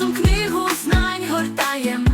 разом книгу знань гортаєм.